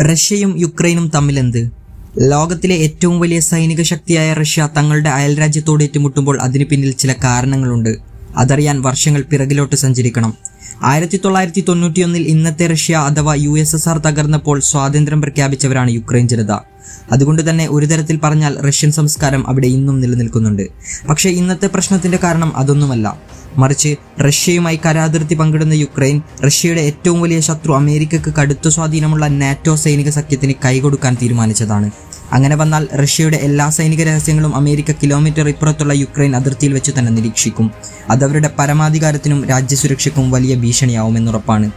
റഷ്യയും യുക്രൈനും തമ്മിലെന്ത്? ലോകത്തിലെ ഏറ്റവും വലിയ സൈനിക ശക്തിയായ റഷ്യ തങ്ങളുടെ അയൽരാജ്യത്തോട് ഏറ്റുമുട്ടുമ്പോൾ അതിനു പിന്നിൽ ചില കാരണങ്ങളുണ്ട്. അതറിയാൻ വർഷങ്ങൾ പിറകിലോട്ട് സഞ്ചരിക്കണം. ആയിരത്തി തൊള്ളായിരത്തി തൊണ്ണൂറ്റിയൊന്നിൽ ഇന്നത്തെ റഷ്യ അഥവാ യു എസ് എസ് ആർ തകർന്നപ്പോൾ സ്വാതന്ത്ര്യം പ്രഖ്യാപിച്ചവരാണ് യുക്രൈൻ ജനത. അതുകൊണ്ട് തന്നെ ഒരു തരത്തിൽ പറഞ്ഞാൽ റഷ്യൻ സംസ്കാരം അവിടെ ഇന്നും നിലനിൽക്കുന്നുണ്ട്. പക്ഷേ ഇന്നത്തെ പ്രശ്നത്തിന്റെ കാരണം അതൊന്നുമല്ല. മറിച്ച് റഷ്യയുമായി കരാതിർത്തി പങ്കിടുന്ന യുക്രൈൻ റഷ്യയുടെ ഏറ്റവും വലിയ ശത്രു അമേരിക്കക്ക് കടുത്ത സ്വാധീനമുള്ള നാറ്റോ സൈനിക സഖ്യത്തിന് കൈകൊടുക്കാൻ തീരുമാനിച്ചതാണ്. അങ്ങനെ വന്നാൽ റഷ്യയുടെ എല്ലാ സൈനിക രഹസ്യങ്ങളും അമേരിക്ക കിലോമീറ്റർ ഇപ്പുറത്തുള്ള യുക്രൈൻ അതിർത്തിയിൽ വെച്ച് തന്നെ നിരീക്ഷിക്കും. അതവരുടെ പരമാധികാരത്തിനും രാജ്യസുരക്ഷയ്ക്കും വലിയ ഭീഷണിയാവുമെന്നുറപ്പാണ്.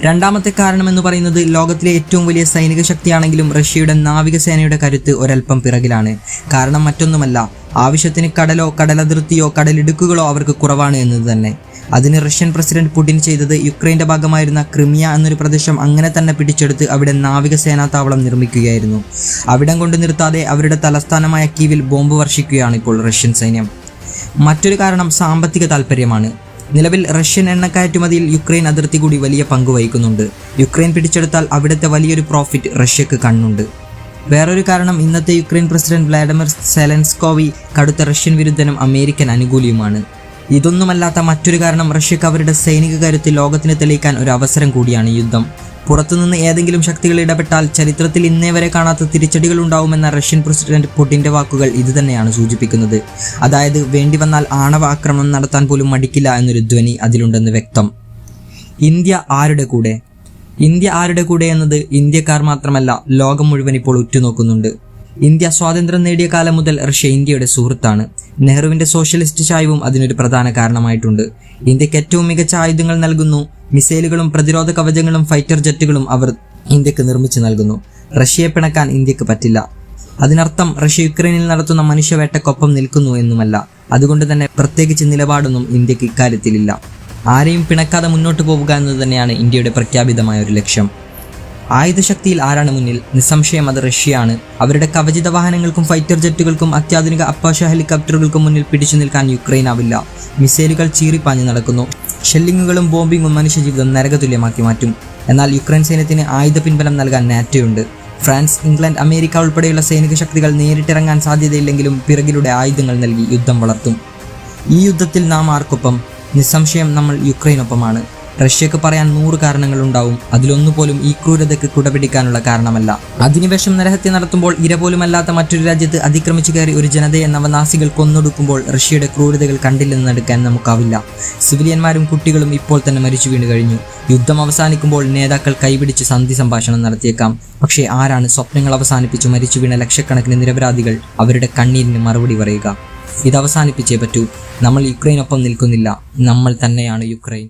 രണ്ടാമത്തെ കാരണം എന്ന് പറയുന്നത് ലോകത്തിലെ ഏറ്റവും വലിയ സൈനിക ശക്തിയാണെങ്കിലും റഷ്യയുടെ നാവികസേനയുടെ കരുത്ത് ഒരൽപ്പം പിറകിലാണ്. കാരണം മറ്റൊന്നുമല്ല ആവശ്യത്തിന് കടലോ കടലതിർത്തിയോ കടലിടുക്കുകളോ അവർക്ക് കുറവാണ് എന്നത് തന്നെ. അതിന് റഷ്യൻ പ്രസിഡന്റ് പുടിൻ ചെയ്തത് യുക്രൈന്റെ ഭാഗമായിരുന്ന ക്രിമിയ എന്നൊരു പ്രദേശം അങ്ങനെ തന്നെ പിടിച്ചെടുത്ത് അവിടെ നാവികസേനാ താവളം നിർമ്മിക്കുകയായിരുന്നു. അവിടം കൊണ്ട് നിർത്താതെ അവരുടെ തലസ്ഥാനമായ കീവിൽ ബോംബ് വർഷിക്കുകയാണ് ഇപ്പോൾ റഷ്യൻ സൈന്യം. മറ്റൊരു കാരണം സാമ്പത്തിക താല്പര്യമാണ് നിലവിൽ റഷ്യൻ എണ്ണ കയറ്റുമതിയിൽ യുക്രൈൻ അതിർത്തി കൂടി വലിയ പങ്ക് വഹിക്കുന്നുണ്ട്. യുക്രൈൻ പിടിച്ചെടുത്താൽ അവിടുത്തെ വലിയൊരു പ്രോഫിറ്റ് റഷ്യക്ക് കണ്ണുണ്ട്. വേറൊരു കാരണം ഇന്നത്തെ യുക്രൈൻ പ്രസിഡന്റ് വ്ളാഡിമിർ സെലൻസ്കോവി കടുത്ത റഷ്യൻ വിരുദ്ധനും അമേരിക്കൻ അനുകൂലിയുമാണ്. ഇതൊന്നുമല്ലാത്ത മറ്റൊരു കാരണം റഷ്യക്ക് അവരുടെ സൈനിക കാര്യത്തിൽ ലോകത്തിന് തെളിയിക്കാൻ ഒരു അവസരം കൂടിയാണ് യുദ്ധം. പുറത്തുനിന്ന് ഏതെങ്കിലും ശക്തികൾ ഇടപെട്ടാൽ ചരിത്രത്തിൽ ഇന്നേ വരെ കാണാത്ത തിരിച്ചടികൾ ഉണ്ടാവുമെന്ന റഷ്യൻ പ്രസിഡന്റ് പുടിന്റെ വാക്കുകൾ ഇതുതന്നെയാണ് സൂചിപ്പിക്കുന്നത്. അതായത് വേണ്ടി വന്നാൽ ആണവ ആക്രമണം നടത്താൻ പോലും മടിക്കില്ല എന്നൊരു ധ്വനി അതിലുണ്ടെന്ന് വ്യക്തം. ഇന്ത്യ ആരുടെ കൂടെ? ഇന്ത്യ ആരുടെ കൂടെ എന്നത് ഇന്ത്യക്കാർ മാത്രമല്ല ലോകം മുഴുവൻ ഇപ്പോൾ ഉറ്റുനോക്കുന്നുണ്ട്. ഇന്ത്യ സ്വാതന്ത്ര്യം നേടിയ കാലം മുതൽ റഷ്യ ഇന്ത്യയുടെ സുഹൃത്താണ്. നെഹ്റുവിന്റെ സോഷ്യലിസ്റ്റ് ചായവും അതിനൊരു പ്രധാന കാരണമായിട്ടുണ്ട്. ഇന്ത്യയ്ക്ക് ഏറ്റവും മികച്ച ആയുധങ്ങൾ നൽകുന്നു. മിസൈലുകളും പ്രതിരോധ കവചങ്ങളും ഫൈറ്റർ ജെറ്റുകളും അവർ ഇന്ത്യയ്ക്ക് നിർമ്മിച്ചു നൽകുന്നു. റഷ്യയെ പിണക്കാൻ ഇന്ത്യയ്ക്ക് പറ്റില്ല. അതിനർത്ഥം റഷ്യ യുക്രൈനിൽ നടത്തുന്ന മനുഷ്യവേട്ടക്കൊപ്പം നിൽക്കുന്നു എന്നുമല്ല. അതുകൊണ്ട് തന്നെ പ്രത്യേകിച്ച് നിലപാടൊന്നും ഇന്ത്യയ്ക്ക് ഇക്കാര്യത്തിലില്ല. ആരെയും പിണക്കാതെ മുന്നോട്ട് പോവുക എന്നത് തന്നെയാണ് ഇന്ത്യയുടെ പ്രഖ്യാപിതമായ ഒരു ലക്ഷ്യം. ആയുധശക്തിയിൽ ആരാണ് മുന്നിൽ? നിസ്സംശയം അത് റഷ്യയാണ്. അവരുടെ കവചിത വാഹനങ്ങൾക്കും ഫൈറ്റർ ജെറ്റുകൾക്കും അത്യാധുനിക അപ്പാഷ ഹെലികോപ്റ്ററുകൾക്കും മുന്നിൽ പിടിച്ചു നിൽക്കാൻ യുക്രൈൻ ആവില്ല. മിസൈലുകൾ ചീറിപ്പാഞ്ഞു നടക്കുന്നു. ഷെല്ലിങ്ങുകളും ബോംബിങ്ങും മനുഷ്യജീവിതം നരകതുല്യമാക്കി മാറ്റും. എന്നാൽ യുക്രൈൻ സൈന്യത്തിന് ആയുധ പിൻബലം നൽകാൻ നാറ്റോയുണ്ട്. ഫ്രാൻസ് ഇംഗ്ലണ്ട് അമേരിക്ക ഉൾപ്പെടെയുള്ള സൈനിക ശക്തികൾ നേരിട്ടിറങ്ങാൻ സാധ്യതയില്ലെങ്കിലും പിറകിലൂടെ ആയുധങ്ങൾ നൽകി യുദ്ധം വളർത്തും. ഈ യുദ്ധത്തിൽ നാം ആർക്കൊപ്പം? നിസ്സംശയം നമ്മൾ യുക്രൈനൊപ്പമാണ്. റഷ്യക്ക് പറയാൻ നൂറ് കാരണങ്ങളുണ്ടാവും. അതിലൊന്നുപോലും ഈ ക്രൂരതയ്ക്ക് കുടപിടിക്കാനുള്ള കാരണമല്ല. അധിനിവേശം നരഹത്യ നടത്തുമ്പോൾ ഇര പോലുമല്ലാത്ത മറ്റൊരു രാജ്യത്ത് അതിക്രമിച്ചു കയറി ഒരു ജനതയെ നവനാസികൾ കൊന്നൊടുക്കുമ്പോൾ റഷ്യയുടെ ക്രൂരതകൾ കണ്ടില്ലെന്ന് നടക്കാൻ നമുക്കാവില്ല. സിവിലിയന്മാരും കുട്ടികളും ഇപ്പോൾ തന്നെ മരിച്ചു വീണു കഴിഞ്ഞു. യുദ്ധം അവസാനിക്കുമ്പോൾ നേതാക്കൾ കൈപിടിച്ച് സന്ധി സംഭാഷണം നടത്തിയേക്കാം. പക്ഷേ ആരാണ് സ്വപ്നങ്ങൾ അവസാനിപ്പിച്ച് മരിച്ചു വീണ ലക്ഷക്കണക്കിന് നിരപരാധികൾ അവരുടെ കണ്ണീരിന് മറുപടി പറയുക? ഇത് അവസാനിപ്പിച്ചേ പറ്റൂ. നമ്മൾ യുക്രൈനൊപ്പം നിൽക്കുന്നില്ല. നമ്മൾ തന്നെയാണ് യുക്രൈൻ.